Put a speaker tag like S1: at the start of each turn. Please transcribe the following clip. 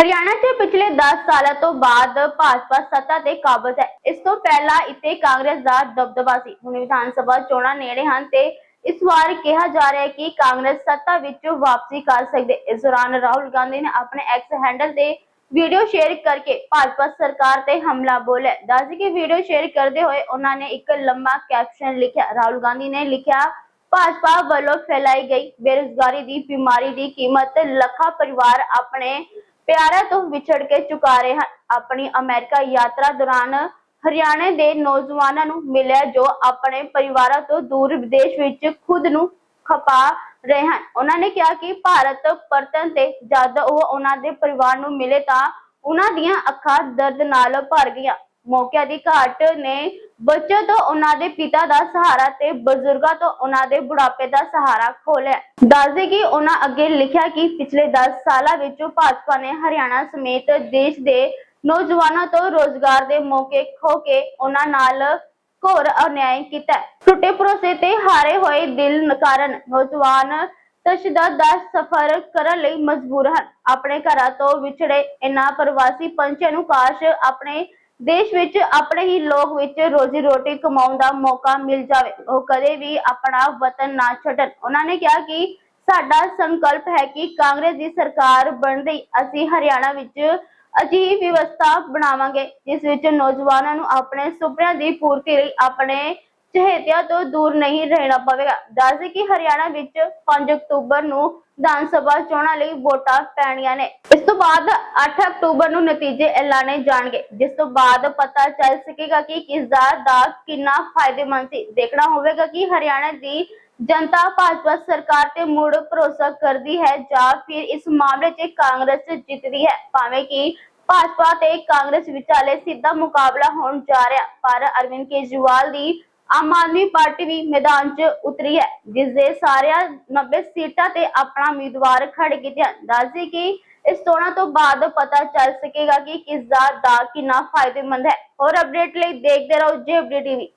S1: ਹਰਿਆਣਾ 'ਚ ਪਿਛਲੇ 10 ਸਾਲਾਂ ਤੋਂ ਬਾਅਦ ਭਾਜਪਾ ਸੱਤਾ ਤੇ ਕਾਬਜ਼ ਹੈ। ਇਸ ਤੋਂ ਪਹਿਲਾਂ ਇੱਥੇ ਕਾਂਗਰਸ ਦਾ ਦਬਦਬਾ ਸੀ। ਹੁਣ ਵਿਧਾਨ ਸਭਾ ਚੋਣਾਂ ਨੇੜੇ ਹਨ ਤੇ ਇਸ ਵਾਰ ਕਿਹਾ ਜਾ ਰਿਹਾ ਹੈ ਕਿ ਕਾਂਗਰਸ ਸੱਤਾ ਵਿੱਚ ਵਾਪਸੀ ਕਰ ਸਕਦੇ। ਇਸ ਦੌਰਾਨ ਰਾਹੁਲ ਗਾਂਧੀ ਨੇ ਆਪਣੇ ਐਕਸ ਹੈਂਡਲ ਤੇ ਵੀਡੀਓ ਸ਼ੇਅਰ ਕਰਕੇ ਭਾਜਪਾ ਸਰਕਾਰ ਤੇ ਹਮਲਾ ਬੋਲਿਆ। ਦੱਸਦੀ ਕਿ ਵੀਡੀਓ ਸ਼ੇਅਰ ਕਰਦੇ ਹੋਏ ਉਹਨਾਂ ਨੇ ਇੱਕ ਲੰਮਾ ਕੈਪਸ਼ਨ ਲਿਖਿਆ। ਰਾਹੁਲ ਗਾਂਧੀ ਨੇ ਲਿਖਿਆ, ਭਾਜਪਾ ਵੱਲੋਂ ਫੈਲਾਈ ਗਈ ਬੇਰੁਜ਼ਗਾਰੀ ਦੀ ਬਿਮਾਰੀ ਦੀ ਕੀਮਤ ਲੱਖਾਂ ਪਰਿਵਾਰ ਆਪਣੇ ਪਿਆਰਿਆਂ ਤੋਂ ਵਿਛੜ ਕੇ ਚੁਕਾ ਰਹੇ ਹਨ। ਆਪਣੀ ਅਮਰੀਕਾ ਯਾਤਰਾ ਦੌਰਾਨ ਹਰਿਆਣੇ ਦੇ ਨੌਜਵਾਨਾਂ ਨੂੰ ਮਿਲਿਆ ਜੋ ਆਪਣੇ ਪਰਿਵਾਰਾਂ ਤੋਂ ਦੂਰ ਵਿਦੇਸ਼ ਵਿੱਚ ਖੁਦ ਨੂੰ ਖਪਾ ਰਹੇ ਹਨ। ਉਹਨਾਂ ਨੇ ਕਿਹਾ ਕਿ ਭਾਰਤ ਪਰਤਨ ਤੇ ਜਦ ਉਹ ਉਹਨਾਂ ਦੇ ਪਰਿਵਾਰ ਨੂੰ ਮਿਲੇ ਤਾਂ ਉਹਨਾਂ ਦੀਆਂ ਅੱਖਾਂ ਦਰਦ ਨਾਲ ਭਰ ਗਈਆਂ। ਮੌਕਿਆਂ ਦੀ ਘਾਟ ਨੇ ਬੱਚੇ ਤੋਂ ਉਹਨਾਂ ਦੇ ਪਿਤਾ ਦਾ ਸਹਾਰਾ ਤੇ ਬਜ਼ੁਰਗਾਂ ਤੋਂ ਉਹਨਾਂ ਦੇ ਬੁਢਾਪੇ ਦਾ ਸਹਾਰਾ ਖੋਲਿਆ। ਦੱਸਦੇ ਕਿ ਉਹਨਾਂ ਅੱਗੇ ਲਿਖਿਆ ਕਿ ਪਿਛਲੇ 10 ਸਾਲਾਂ ਵਿੱਚ ਭਾਜਪਾ ਨੇ ਹਰਿਆਣਾ ਸਮੇਤ ਦੇਸ਼ ਦੇ ਨੌਜਵਾਨਾਂ ਤੋਂ ਰੋਜ਼ਗਾਰ ਦੇ ਮੌਕੇ ਖੋ ਕੇ ਉਹਨਾਂ ਨਾਲ ਘੋਰ ਅਨਿਆਏ ਕੀਤਾ। ਟੁੱਟੇ ਭਰੋਸੇ ਤੇ ਹਾਰੇ ਹੋਏ ਦਿਲ ਕਾਰਨ ਨੌਜਵਾਨ ਤਸ਼ੱਦਦ ਦਾ ਸਫ਼ਰ ਕਰਨ ਲਈ ਮਜਬੂਰ ਹਨ। ਆਪਣੇ ਘਰਾਂ ਤੋਂ ਵਿਛੜੇ ਇਨ੍ਹਾਂ ਪ੍ਰਵਾਸੀ ਪੰਛੀਆਂ ਨੂੰ ਕਾਸ਼ ਆਪਣੇ ਦੇਸ਼ ਵਿੱਚ ਆਪਣੇ ਹੀ ਲੋਕ ਵਿੱਚ ਰੋਜ਼ੀ ਰੋਟੀ ਕਮਾਉਣ ਦਾ ਮੌਕਾ ਮਿਲ ਜਾਵੇ। ਉਹ ਕਦੇ ਵੀ ਆਪਣਾ ਵਤਨ ਨਾ ਛੱਡਣ। ਉਹਨਾਂ ਨੇ ਕਿਹਾ ਕਿ ਸਾਡਾ ਸੰਕਲਪ ਹੈ ਕਿ ਕਾਂਗਰਸ ਦੀ ਸਰਕਾਰ ਬਣਦੇ ਅਸੀਂ ਹਰਿਆਣਾ ਵਿੱਚ ਅਜਿਹੀ ਵਿਵਸਥਾ ਬਣਾਵਾਂਗੇ, ਜਿਸ ਵਿੱਚ ਨੌਜਵਾਨਾਂ ਨੂੰ ਆਪਣੇ ਸੁਪਨਿਆਂ ਦੀ ਪੂਰਤੀ ਲਈ ਆਪਣੇ ਚਹੇਤਿਆਂ ਤੋਂ ਦੂਰ ਨਹੀਂ ਰਹਿਣਾ ਪਵੇਗਾ। ਦੱਸਦੇ ਕਿ ਹਰਿਆਣਾ ਵਿੱਚ 5 ਅਕਤੂਬਰ ਨੂੰ ਵਿਧਾਨ ਸਭਾ ਚੋਣਾਂ ਲਈ ਵੋਟਾਂ ਪੈਣੀਆਂ ਨੇ। ਇਸ ਤੋਂ ਬਾਅਦ 8 ਅਕਤੂਬਰ ਨੂੰ ਨਤੀਜੇ ਐਲਾਨੇ ਜਾਣਗੇ। ਜਿਸ ਤੋਂ ਬਾਅਦ ਪਤਾ ਚੱਲ ਸਕੇਗਾ ਕਿ ਕਿਸ ਦਾ ਦਾ ਕਿੰਨਾ ਫਾਇਦੇਮੰਦ ਸੀ। ਦੇਖਣਾ ਹੋਵੇਗਾ ਕਿ ਹਰਿਆਣਾ ਦੀ ਜਨਤਾ ਭਾਜਪਾ ਸਰਕਾਰ ਤੇ ਮੁੜ ਭਰੋਸਾ ਕਰਦੀ ਹੈ ਜਾਂ ਫਿਰ ਇਸ ਮਾਮਲੇ 'ਚ ਕਾਂਗਰਸ ਜਿੱਤਦੀ ਹੈ। ਭਾਵੇਂ ਕਿ ਭਾਜਪਾ ਤੇ ਕਾਂਗਰਸ ਵਿਚਾਲੇ ਸਿੱਧਾ ਮੁਕਾਬਲਾ ਹੋਣ ਜਾ ਰਿਹਾ, ਪਰ ਅਰਵਿੰਦ ਕੇਜਰੀਵਾਲ ਦੀ ਆਮ ਆਦਮੀ ਪਾਰਟੀ ਵੀ ਮੈਦਾਨ 'ਚ ਉਤਰੀ ਹੈ ਜਿਸ ਦੇ ਸਾਰਿਆਂ 90 ਸੀਟਾਂ ਤੇ ਆਪਣਾ ਉਮੀਦਵਾਰ ਖੜੇ ਕੀਤੇ ਹਨ ਦੱਸਦੇ ਕਿ ਇਸ ਚੋਣਾਂ ਤੋਂ ਬਾਅਦ ਪਤਾ ਚੱਲ ਸਕੇਗਾ ਕਿ ਕਿਸ ਦਾ ਦਾ ਕਿੰਨਾ ਫਾਇਦੇਮੰਦ ਹੈ। ਹੋਰ ਅਪਡੇਟ ਲਈ ਦੇਖਦੇ ਰਹੋ ਜੇਬਡੀ ਟੀਵੀ